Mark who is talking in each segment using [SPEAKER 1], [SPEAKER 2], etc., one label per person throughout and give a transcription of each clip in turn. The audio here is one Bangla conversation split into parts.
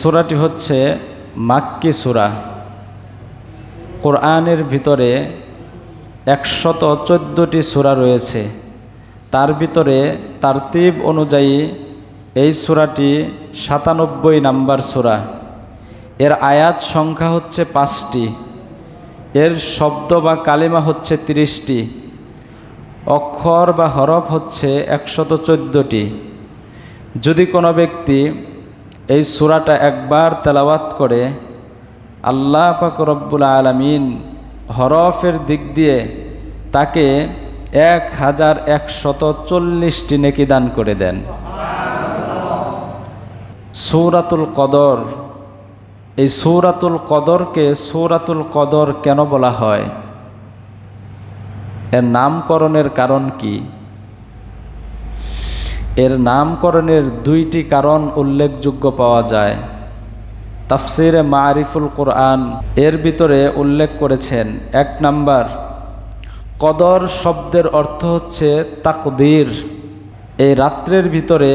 [SPEAKER 1] সূরাটি হচ্ছে মাক্কি সূরা। কোরআনের ভিতরে একশত চোদ্দোটি সূরা রয়েছে। তার ভিতরে তারতিব অনুযায়ী এই সূরাটি সাতানব্বই নাম্বার সূরা। এর আয়াত সংখ্যা হচ্ছে পাঁচটি। এর শব্দ বা কালিমা হচ্ছে তিরিশটি। অক্ষর বা হরফ হচ্ছে একশত চোদ্দোটি। যদি কোনো ব্যক্তি এই সূরাটা একবার তেলাওয়াত করে আল্লাহ পাক আলমিন হরফের দিক দিয়ে তাকে এক হাজার একশত চল্লিশটি নেকি দান করে দেন। সৌরাতুল কদর, এই সৌরাতুল কদরকে সৌরাতুল কদর কেন বলা হয়? এর নামকরণের কারণ কি? এর নামকরণের দুইটি কারণ উল্লেখযোগ্য পাওয়া যায়। তাফসিরে মারিফুল কোরআন এর ভিতরে উল্লেখ করেছেন, এক নাম্বার, কদর শব্দের অর্থ হচ্ছে তাকদির। এই রাত্রের ভিতরে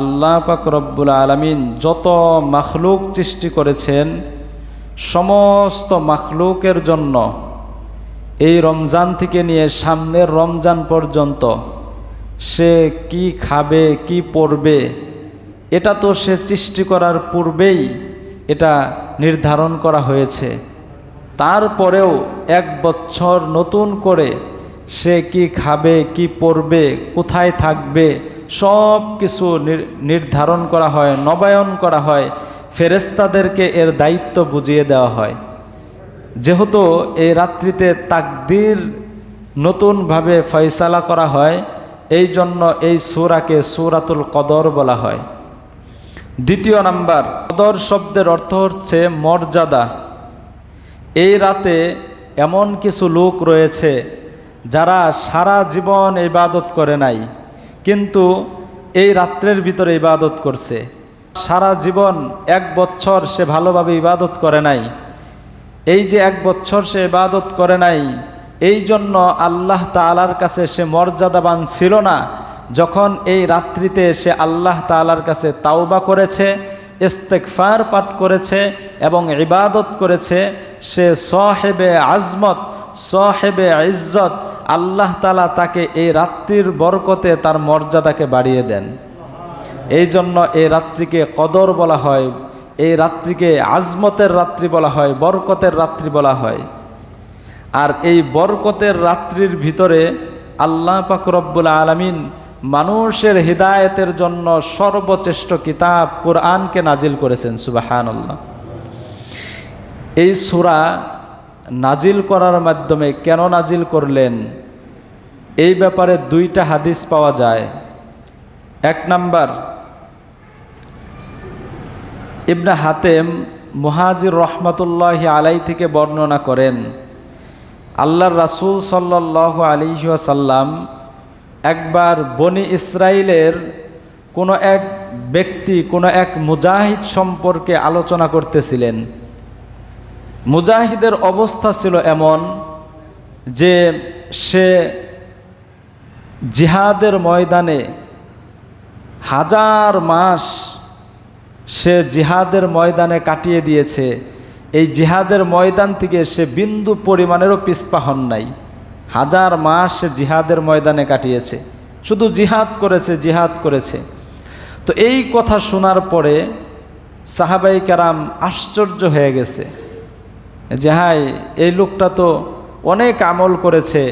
[SPEAKER 1] আল্লাহ পাক রব্বুল আলমিন যত মাখলুক সৃষ্টি করেছেন, সমস্ত মাখলুকের জন্য এই রমজান থেকে নিয়ে সামনের রমজান পর্যন্ত সে কি খাবে, কি পড়বে এটা তো সে সৃষ্টি করার পূর্বেই এটা নির্ধারণ করা হয়েছে। তারপরেও এক বছর নতুন করে সে কি খাবে, কি পড়বে কোথায় থাকবে, সব কিছু নির্ধারণ করা হয়, নবায়ন করা হয় ফেরেস্তাদেরকে এর দায়িত্ব বুঝিয়ে দেওয়া হয়। যেহেতু এই রাত্রিতে তাকদির নতুনভাবে ফয়সালা করা হয় এই জন্য এই সুরাকে সুরাতুল কদর বলা হয়। দ্বিতীয় নাম্বার, কদর শব্দের অর্থ হচ্ছে মর্যাদা। এই রাতে এমন কিছু লোক রয়েছে যারা সারা জীবন ইবাদত করে নাই, কিন্তু এই রাত্রের ভিতরে ইবাদত করছে। সারা জীবন এক বছর সে ভালোভাবে ইবাদত করে নাই। এই যে এক বছর সে ইবাদত করে নাই এই জন্য আল্লাহ তালার কাছে সে মর্যাদাবান ছিল না। যখন এই রাত্রিতে সে আল্লাহ তালার কাছে তাওবা করেছে ইস্তেকফার পাঠ করেছে এবং ইবাদত করেছে, সে সহেবে আজমত, সহেবে ইজ্জত আল্লাহ তালা তাকে এই রাত্রির বরকতে তার মর্যাদাকে বাড়িয়ে দেন। এই জন্য এই রাত্রিকে কদর বলা হয়, এই রাত্রিকে আজমতের রাত্রি বলা হয়, বরকতের রাত্রি বলা হয়। আর এই বরকতের রাত্রির ভিতরে আল্লাহ পাকরব্বুল আলমিন মানুষের হৃদায়তের জন্য সর্বশ্রেষ্ঠ কিতাব কোরআনকে নাজিল করেছেন সুবাহান আল্লাহ এই সুরা নাজিল করার মাধ্যমে কেন নাজিল করলেন? এই ব্যাপারে দুইটা হাদিস পাওয়া যায়। এক নাম্বার, ইবনা হাতেম মুহাজির রহমতুল্লাহ আলাই থেকে বর্ণনা করেন আল্লাহর রাসুল সাল্লাহ আলিহাসাল্লাম একবার বনি ইসরায়েলের কোনো এক ব্যক্তি, কোনো এক মুজাহিদ সম্পর্কে আলোচনা করতেছিলেন। মুজাহিদের অবস্থা ছিল এমন যে সে জিহাদের ময়দানে হাজার মাস সে জিহাদের ময়দানে কাটিয়ে দিয়েছে। এই জিহাদের ময়দান থেকে সে বিন্দু পরিমাণেরও পিসপা হন নাই। হাজার মাস সে জিহাদের ময়দানে কাটিয়েছে। শুধু জিহাদ করেছে জিহাদ করেছে। তো এই কথা শোনার পরে সাহাবাই কারাম আশ্চর্য হয়ে গেছে যে হাই এই লোকটা তো অনেক আমল করেছে।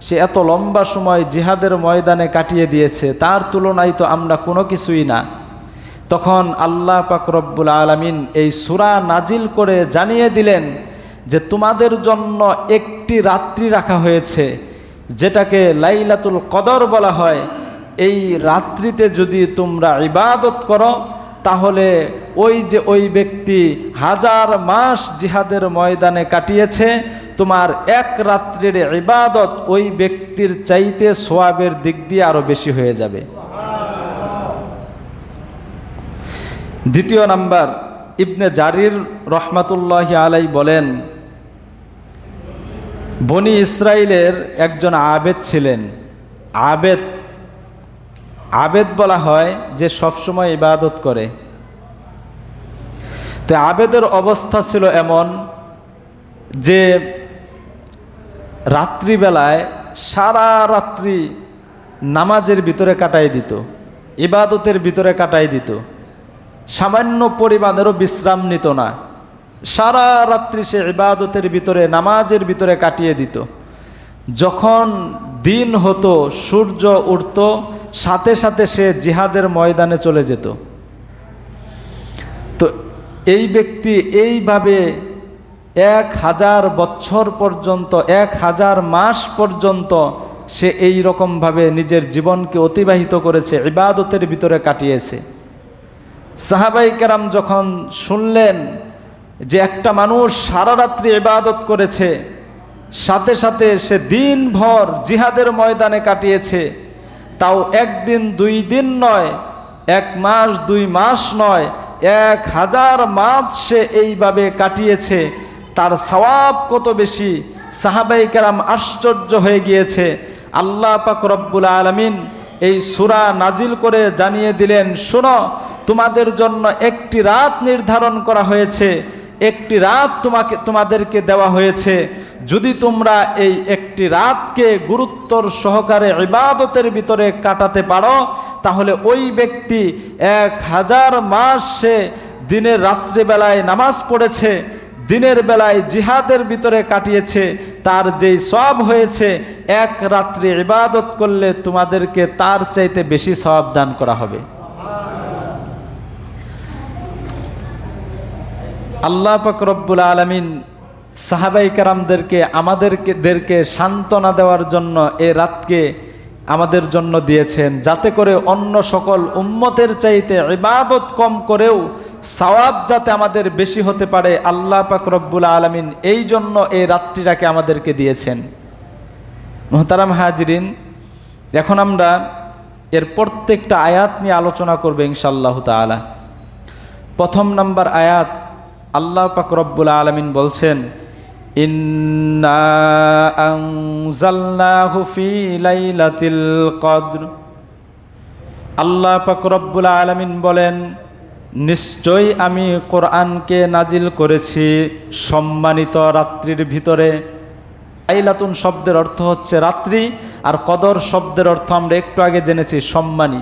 [SPEAKER 1] সে এত লম্বা সময় জিহাদের ময়দানে কাটিয়ে দিয়েছে। তার তুলনায় তো আমরা কোনো কিছুই না। তখন আল্লাহ পাকরব্বুল আলমিন এই সুরা নাজিল করে জানিয়ে দিলেন যে তোমাদের জন্য একটি রাত্রি রাখা হয়েছে, যেটাকে লাইলাতুল কদর বলা হয়। এই রাত্রিতে যদি তোমরা ইবাদত করো, তাহলে ওই যে ওই ব্যক্তি হাজার মাস জিহাদের ময়দানে কাটিয়েছে, তোমার এক রাত্রির ইবাদত ওই ব্যক্তির চাইতে সোয়াবের দিক দিয়ে আরও বেশি হয়ে যাবে। দ্বিতীয় নাম্বার, ইবনে জারির রহমাতুল্লাহ আলাই বলেন, বনি ইসরায়েলের একজন আবেদ ছিলেন। আবেদ আবেদ বলা হয় যে সবসময় ইবাদত করে। তো আবেদের অবস্থা ছিল এমন যে রাত্রিবেলায় সারা রাত্রি নামাজের ভিতরে কাটাই দিত, ইবাদতের ভিতরে কাটাই দিত। সামান্য পরিমাণেরও বিশ্রাম নিত না। সারা রাত্রি সে ইবাদতের ভিতরে, নামাজের ভিতরে কাটিয়ে দিত। যখন দিন হতো, সূর্য উঠত, সাথে সাথে সে জিহাদের ময়দানে চলে যেত। তো এই ব্যক্তি এইভাবে এক হাজার বছর পর্যন্ত, এক হাজার মাস পর্যন্ত সে এই রকমভাবে নিজের জীবনকে অতিবাহিত করেছে, ইবাদতের ভিতরে কাটিয়েছে। সাহাবাই কেরাম যখন শুনলেন যে একটা মানুষ সারা রাত্রি ইবাদত করেছে, সাথে সাথে সে দিনভর জিহাদের ময়দানে কাটিয়েছে, তাও একদিন দুই দিন নয়, এক মাস দুই মাস নয়, এক হাজার মাস সে এইভাবে কাটিয়েছে। তার সওয়াব কত বেশি? সাহাবাই কেরাম আশ্চর্য হয়ে গিয়েছে। আল্লাহ পাক রব্বুল আলমিন এই সুরা নাজিল করে জানিয়ে দিলেন, শোনো, তোমাদের জন্য একটি রাত নির্ধারণ করা হয়েছে। একটি রাত তোমাকে, তোমাদেরকে দেওয়া হয়েছে। যদি তোমরা এই একটি রাতকে গুরুত্বর সহকারে ইবাদতের ভিতরে কাটাতে পারো, তাহলে ওই ব্যক্তি এক হাজার মাস সে দিনের রাত্রিবেলায় নামাজ পড়েছে। দিনের বেলায় জিহাদের ভিতরে কাটিয়েছে, তার যেই সব হয়েছে, এক রাত্রি ইবাদত করলে তোমাদেরকে তার চাইতে বেশি সব দান করা হবে। আল্লাহ পাক রব্বুল আলমিন সাহাবাই কারামদেরকে, আমাদেরকে, দেরকে সান্ত্বনা দেওয়ার জন্য এ রাতকে আমাদের জন্য দিয়েছেন, যাতে করে অন্য সকল উম্মতের চাইতে ইবাদত কম করেও সওয়াব যাতে আমাদের বেশি হতে পারে। আল্লাহ পাক রব্বুল আলমিন এই জন্য এই রাত্রিটাকে আমাদেরকে দিয়েছেন। মোহতারাম হাজরিন, এখন আমরা এর প্রত্যেকটা আয়াত নিয়ে আলোচনা করব ইনশাল্লাহ তালা প্রথম নাম্বার আয়াত আল্লাহ পাক রব্বুল আলমিন বলছেন আল্লাহ পাক রব্বুল আলমিন বলেন, নিশ্চয়ই আমি কোরআনকে নাজিল করেছি সম্মানিত রাত্রির ভিতরে। আইলাতুন শব্দের অর্থ হচ্ছে রাত্রি, আর কদর শব্দের অর্থ আমরা একটু আগে জেনেছি সম্মানী।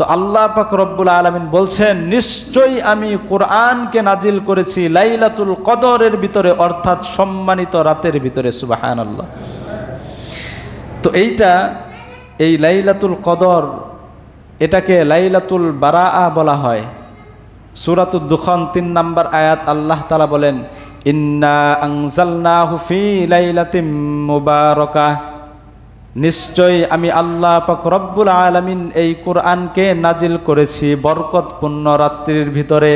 [SPEAKER 1] তো আল্লাহ পাক রব্বুল আলমিন বলছেন, নিশ্চয়ই আমি কোরআনকে নাজিল করেছি লাইলাতুল কদরের ভিতরে, অর্থাৎ সম্মানিত রাতের ভিতরে সুবাহান আল্লাহ তো এইটা এই লাইলাতুল কদর, এটাকে লাইলাতুল বারা বলা হয়। সুরাতুল দুখন তিন নাম্বার আয়াত আল্লাহ তালা বলেন, ইন্না আংজালনা হুফি লাইলাতিম মুবারকা নিশ্চয় আমি আল্লাহ পাক রব্বুল আলমিন এই কোরআনকে নাজিল করেছি বরকতপূর্ণ রাত্রির ভিতরে।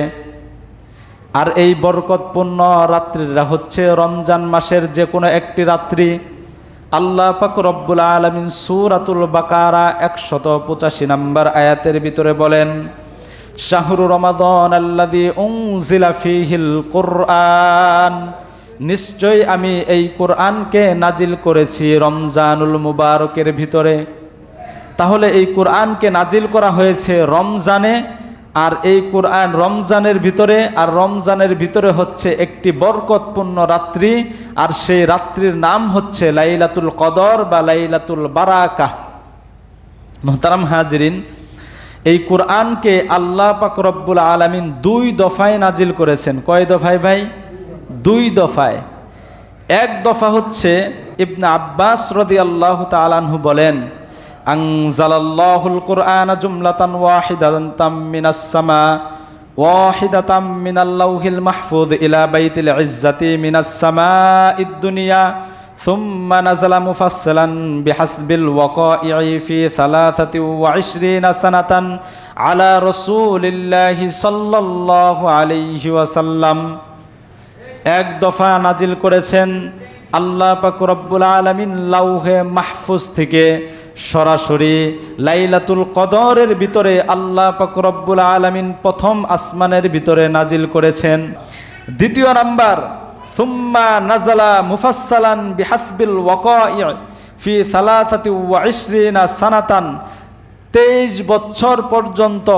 [SPEAKER 1] আর এই বরকতপূর্ণ রাত্রিরা হচ্ছে রমজান মাসের যে কোনো একটি রাত্রি। আল্লাহ পাক রব্বুল আলমিন সুরাতুল বাকারা একশত পঁচাশি নম্বর আয়াতের ভিতরে বলেন, শাহরু রমাদন আল্লাদি উংজিলা ফিহিল কোরআন। নিশ্চয় আমি এই কোরআনকে নাজিল করেছি রমজানুল মুবারকের ভিতরে। তাহলে এই কোরআনকে নাজিল করা হয়েছে রমজানে, আর এই কোরআন রমজানের ভিতরে, আর রমজানের ভিতরে হচ্ছে একটি বরকতপূর্ণ রাত্রি, আর সেই রাত্রির নাম হচ্ছে লাইলাতুল কদর বা লাইলাতুল বারাকা মোহতারাম হাজরিন, এই কোরআনকে আল্লাহ পাক আলমিন দুই দফায় নাজিল করেছেন। কয় দফায় ভাই? দুই দফায় এক দফা হচ্ছে ইবনা আব্বাস রদি আল্লাহ তালানহু বলেন আংজালাল্লাহুল কোরআন জুমলাতান ওয়াহিদাতান তাম্মিনাস সামা ওয়াহিদাতাম মিনাল্লাহিল মাহফুজ ইলা বাইতিল ইজ্জাতি মিনাস সামাইদ দুনিয়া ثم نزل مفصلا بحسب الوقائع في ثلاثة وعشرين سنة على رسول الله صلى الله عليه وسلم এক দফা নাজিল করেছেন আল্লাহ পাক রব্বুল আলমিন লাউহে মাহফুজ থেকে সরাসরি লাইলাতুল কদরের ভিতরে আল্লাহ পাক রব্বুল আলমিন প্রথম আসমানের ভিতরে নাজিল করেছেন। দ্বিতীয় নাম্বার, সুম্মা নাজালা মুফাসালান বিহাসবিল ওয়াকাই ফি সালাসাতি ওয়াইশরিনা সানাতান। তেইশ বছর পর্যন্ত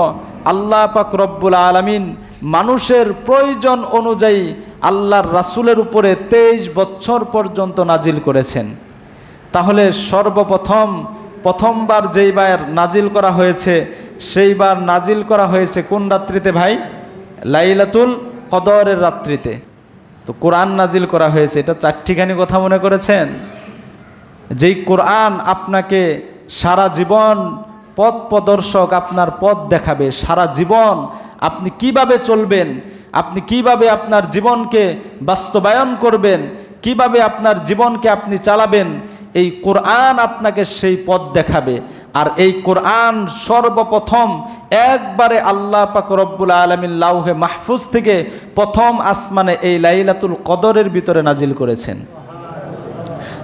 [SPEAKER 1] আল্লাহ পাক রব্বুল আলমিন মানুষের প্রয়োজন অনুযায়ী আল্লাহর রাসূলের উপরে তেইশ বছর পর্যন্ত নাজিল করেছেন। তাহলে সর্বপ্রথম, প্রথমবার যেইবার নাজিল করা হয়েছে সেইবার নাজিল করা হয়েছে কোন রাত্রিতে ভাই? লাইলাতুল কদরের রাত্রিতে। তো কোরআন নাজিল করা হয়েছে, এটা চারটিখানি কথা মনে করেছেন? যেই কোরআন আপনাকে সারা জীবন পথ প্রদর্শক আপনার পথ দেখাবে, সারা জীবন আপনি কীভাবে চলবেন? আপনি কীভাবে আপনার জীবনকে বাস্তবায়ন করবেন? কীভাবে আপনার জীবনকে আপনি চালাবেন? এই কোরআন আপনাকে সেই পথ দেখাবে। আর এই কোরআন সর্বপ্রথম একবারে আল্লাহ পাক রব্বুল আলমিন লাউহে মাহফুজ থেকে প্রথম আসমানে এই লাইলাতুল কদরের ভিতরে নাজিল করেছেন।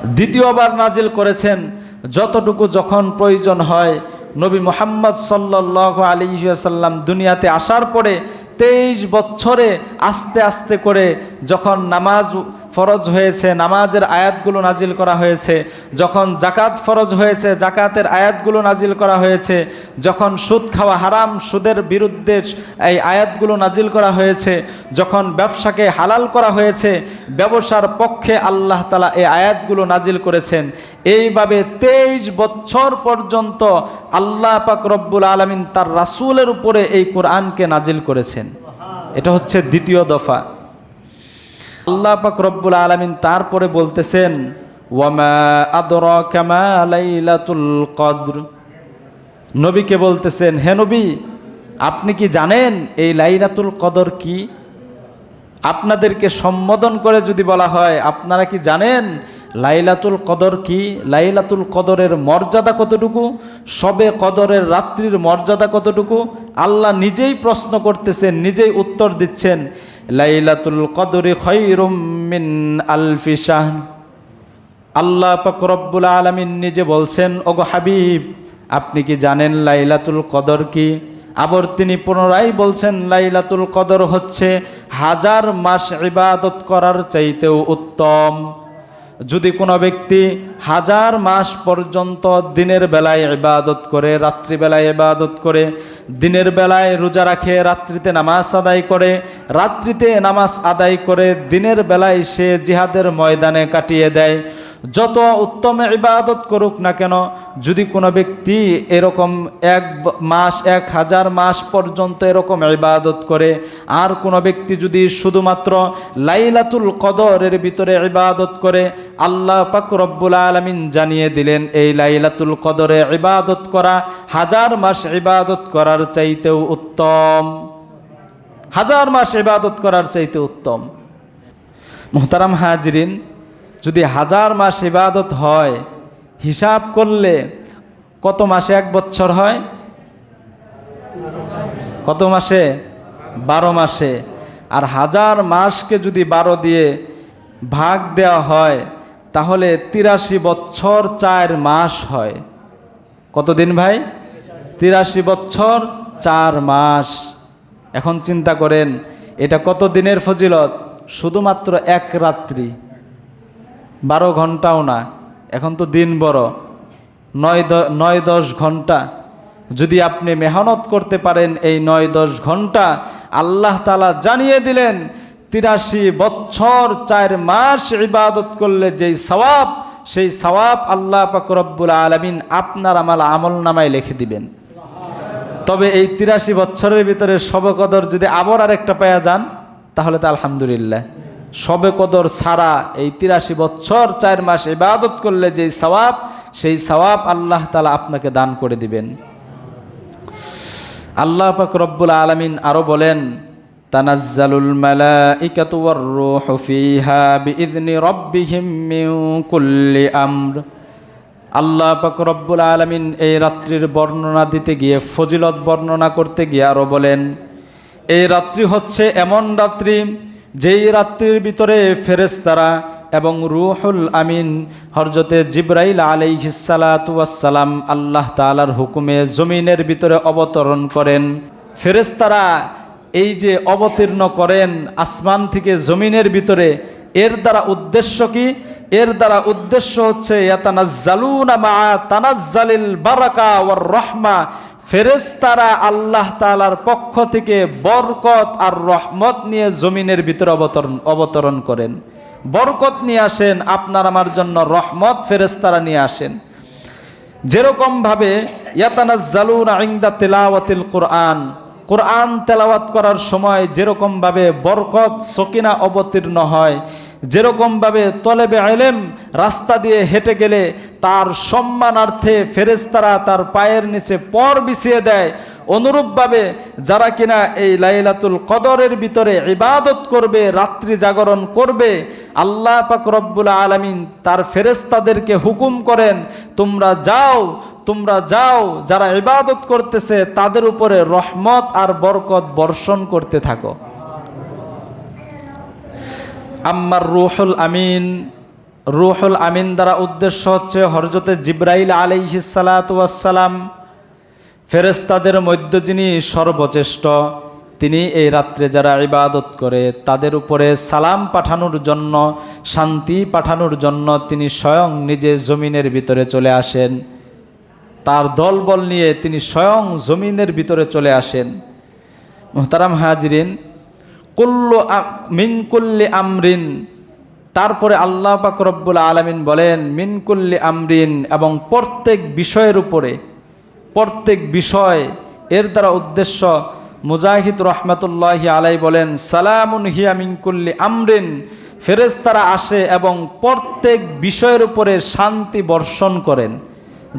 [SPEAKER 1] দ্বিতীয়বার নাজিল করেছেন। যতটুকু যখন প্রয়োজন হয় নবী মোহাম্মদ সাল্লাহ আলিহাসাল্লাম দুনিয়াতে আসার পরে তেইশ বছরে আস্তে আস্তে করে যখন নামাজ ফরজ হয়েছে, নামাজের আয়াতগুলো নাজিল করা হয়েছে। যখন জাকাত ফরজ হয়েছে জাকাতের আয়াতগুলো নাজিল করা হয়েছে। যখন সুদ খাওয়া হারাম, সুদের বিরুদ্ধে এই আয়াতগুলো নাজিল করা হয়েছে। যখন ব্যবসাকে হালাল করা হয়েছে, ব্যবসার পক্ষে আল্লাহ তালা এই আয়াতগুলো নাজিল করেছেন। এইভাবে তেইশ বছর পর্যন্ত আল্লাহ পাক রব্বুল আলমিন তার রাসুলের উপরে এই কোরআনকে নাজিল করেছেন। এটা হচ্ছে দ্বিতীয় দফা। আল্লাহ পাক রব্বুল আলমিন তারপরে বলতেছেন, ওয়ামা আদর কামা লাইলাতুল কদ্র। নবীকে বলতেছেন, হে নবী, আপনি কি জানেন এই লাইলাতুল কদর কি? আপনাদেরকে সম্বোধন করে যদি বলা হয়, আপনারা কি জানেন লাইলাতুল কদর কি? লাইলাতুল কদরের মর্যাদা কতটুকু? সবে কদরের রাত্রির মর্যাদা কতটুকু? আল্লাহ নিজেই প্রশ্ন করতেছেন, নিজেই উত্তর দিচ্ছেন লাইলাতুল কদরি খৈরুম মিন আলফি শাহ আল্লাহ রব্বুল আলমিন নিজে বলছেন, ওগো হাবিব, আপনি কি জানেন লাইলাতুল কদর কি? আবার তিনি পুনরায় বলছেন, লাইলাতুল কদর হচ্ছে হাজার মাস ইবাদত করার চাইতেও উত্তম। যদি কোনো ব্যক্তি হাজার মাস পর্যন্ত দিনের বেলায় ইবাদত করে, রাত্রিবেলায় ইবাদত করে, দিনের বেলায় রোজা রাখে, রাত্রিতে নামাজ আদায় করে, রাত্রিতে নামাজ আদায় করে, দিনের বেলায় সে জিহাদের ময়দানে কাটিয়ে দেয় যত উত্তম ইবাদত করুক না কেন, যদি কোনো ব্যক্তি এরকম এক মাস, এক হাজার মাস পর্যন্ত এরকম ইবাদত করে, আর কোনো ব্যক্তি যদি শুধুমাত্র লাইলাতুল কদরের ভিতরে ইবাদত করে, আল্লাহ পাক রব্বুল আলমিন জানিয়ে দিলেন, এই লাইলাতুল কদরে ইবাদত করা, হাজার মাস ইবাদত করার চাইতেও উত্তম। হাজার মাস ইবাদত করার চাইতে উত্তম। মোহতারাম হাজরিন যদি হাজার মাস ইবাদত হয়, হিসাব করলে কত মাসে এক বছর হয়? কত মাসে? বারো মাসে। আর হাজার মাসকে যদি বারো দিয়ে ভাগ দেওয়া হয়, তাহলে তিরাশি বছর চার মাস হয়। কতদিন ভাই? তিরাশি বছর চার মাস। এখন চিন্তা করেন, এটা কত দিনের ফজিলত? শুধুমাত্র এক রাত্রি। বারো ঘন্টাও না, এখন তো দিন বড়। নয় নয় দশ ঘণ্টা। যদি আপনি মেহনত করতে পারেন এই নয় দশ ঘণ্টা, আল্লাহ তালা জানিয়ে দিলেন, তিরাশি বছর চার মাস ইবাদত করলে যেই সওয়াব, সেই সওয়াব আল্লাহ পাকরব্বুল আলমিন আপনার আমাল আমল নামায় লিখে দিবেন। তবে এই তিরাশি বছরের ভিতরে শবে কদর যদি আবার আরেকটা পাওয়া যান, তাহলে তো আলহামদুলিল্লাহ। শবে কদর ছাড়া এই তিরাশি বছর চার মাস ইবাদত করলে যেই সওয়াব, সেই সওয়াব আল্লাহ তালা আপনাকে দান করে দিবেন। আল্লাহ পাক রব্বুল আলমিন আরও বলেন, তানাজ্জালুল মালাইকাতু ওয়ার রূহু ফিহা বিইذনি রাব্বিহিম মিন কুল্লি আমর। আল্লাহ পাক রব্বুল আলমিন এই রাত্রির বর্ণনা দিতে গিয়ে, ফজিলত বর্ণনা করতে গিয়ে আরও বলেন, এই রাত্রি হচ্ছে এমন রাত্রি যেই রাত্রির ভিতরে ফেরেস্তারা এবং রুহুল আমিন হরজতে জিব্রাইল আলাইহিসালাতাম আল্লাহ তালার হুকুমে জমিনের ভিতরে অবতরণ করেন। ফেরেস্তারা এই যে অবতীর্ণ করেন আসমান থেকে জমিনের ভিতরে, এর দ্বারা উদ্দেশ্য কি? এর দ্বারা উদ্দেশ্য হচ্ছে তানাজ্জালিল বারাকা ওয়ার রহমা। ফেরেশতারা আল্লাহ তাআলার পক্ষ থেকে বরকত আর রহমত নিয়ে জমিনের ভিতরে অবতরণ অবতরণ করেন। বরকত নিয়ে আসেন, আপনার আমার জন্য রহমত ফেরেশতারা নিয়ে আসেন। যেরকমভাবে ইয়াতানাজ্জালুন ইনদা তিলাওয়াতিল কোরআন কোরআন তেলাওয়াত করার সময় যেরকমভাবে বরকত, সকিনা অবতীর্ণ হয় যেরকমভাবে তলেবে এলেম রাস্তা দিয়ে হেঁটে গেলে তার সম্মানার্থে ফেরেস্তারা তার পায়ের নিচে পর বিছিয়ে দেয়। অনুরূপভাবে যারা কিনা এই লাইলাতুল কদরের ভিতরে ইবাদত করবে, রাত্রি জাগরণ করবে, আল্লাহ পাক রব্বুল আলমিন তার ফেরেস্তাদেরকে হুকুম করেন, তোমরা যাও তোমরা যাও, যারা ইবাদত করতেছে তাদের উপরে রহমত আর বরকত বর্ষণ করতে থাকো। আম্মার রুহুল আমিন। রুহুল আমিন দ্বারা উদ্দেশ্য হচ্ছে হরজতে জিব্রাইল আলাইহিসালাতাম ফেরেস্তাদের মধ্য যিনি সর্বচেষ্ট তিনি এই রাত্রে যারা ইবাদত করে তাদের উপরে সালাম পাঠানোর জন্য, শান্তি পাঠানোর জন্য তিনি স্বয়ং নিজে জমিনের ভিতরে চলে আসেন। তার দলবল নিয়ে তিনি স্বয়ং জমিনের ভিতরে চলে আসেন। মোহতারাম হাজরিন কুল্লু মিনকুল্লি আমরিন। তারপরে আল্লাহ পাক রব্বুল আলমিন বলেন মিনকুল্লি আমরিন এবং প্রত্যেক বিষয়ের উপরে, প্রত্যেক বিষয় এর দ্বারা উদ্দেশ্য মুজাহিদ রহমতুল্লাহি আলাই বলেন, সালামুন হিয়া মিনকুল্লি আমরিন। ফেরেস্তারা আসে এবং প্রত্যেক বিষয়ের উপরে শান্তি বর্ষণ করেন।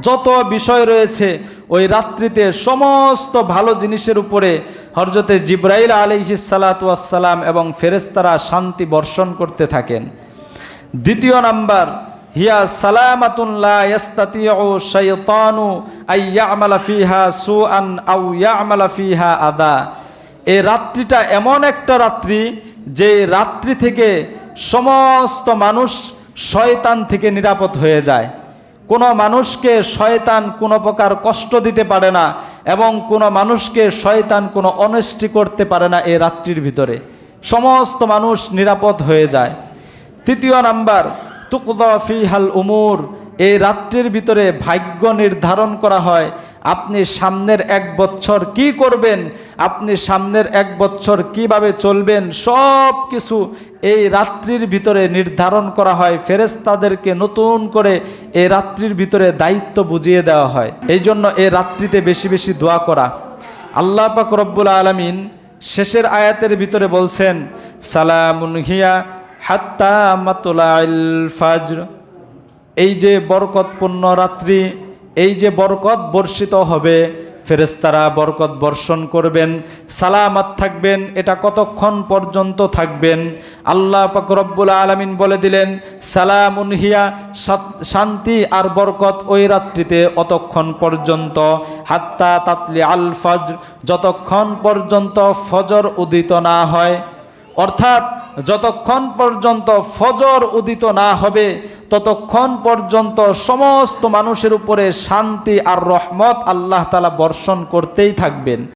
[SPEAKER 1] যত বিষয় রয়েছে ওই রাত্রিতে সমস্ত ভালো জিনিসের উপরে হরজতে জিব্রাইল আলিহিসালাতাম এবং ফেরেস্তারা শান্তি বর্ষণ করতে থাকেন। দ্বিতীয় নাম্বার, হিয়া সালামাতুল্লাহু আইয়ামালা ফিহা সু আন আউ ইয়ামালা ফিহা আদা এই রাত্রিটা এমন একটা রাত্রি যে রাত্রি থেকে সমস্ত মানুষ শয়তান থেকে নিরাপদ হয়ে যায়। কোনো মানুষকে শয়তান কোনো প্রকার কষ্ট দিতে পারে না এবং কোনো মানুষকে শয়তান কোনো অনেষ্টি করতে পারে না এই রাত্রির ভিতরে। সমস্ত মানুষ নিরাপদ হয়ে যায়। তৃতীয় নাম্বার তুকদফি হাল উমুর এই রাত্রির ভিতরে ভাগ্য নির্ধারণ করা হয়। আপনি সামনের এক বছর কি করবেন? আপনি সামনের এক বছর কীভাবে চলবেন? সব কিছু এই রাত্রির ভিতরে নির্ধারণ করা হয়। ফেরেস্তাদেরকে নতুন করে এই রাত্রির ভিতরে দায়িত্ব বুঝিয়ে দেওয়া হয়। এই জন্য এই রাত্রিতে বেশি বেশি দোয়া করা। আল্লাহ পাক রব্বুল আলমিন শেষের আয়াতের ভিতরে বলছেন, সালামুন হিয়া হাত্তা মাতুলাইল ফাজর। এই যে বরকতপূর্ণ রাত্রি, এই যে বরকত বর্ষিত হবে ফেরেস্তারা বরকত বর্ষণ করবেন, সালামাত থাকবেন, এটা কতক্ষণ পর্যন্ত থাকবেন? আল্লাহ পাক রব্বুল আলমিন বলে দিলেন, সালামুন হিয়া শান্তি আর বরকত ওই রাত্রিতে অতক্ষণ পর্যন্ত। হাত্তা তাতলি আল ফজ যতক্ষণ পর্যন্ত ফজর উদিত না হয় অর্থাৎ যতক্ষণ পর্যন্ত ফজর উদিত না হবে, ততক্ষণ পর্যন্ত সমস্ত মানুষের উপরে শান্তি আর রহমত আল্লাহ তালা বর্ষণ করতেই থাকবেন।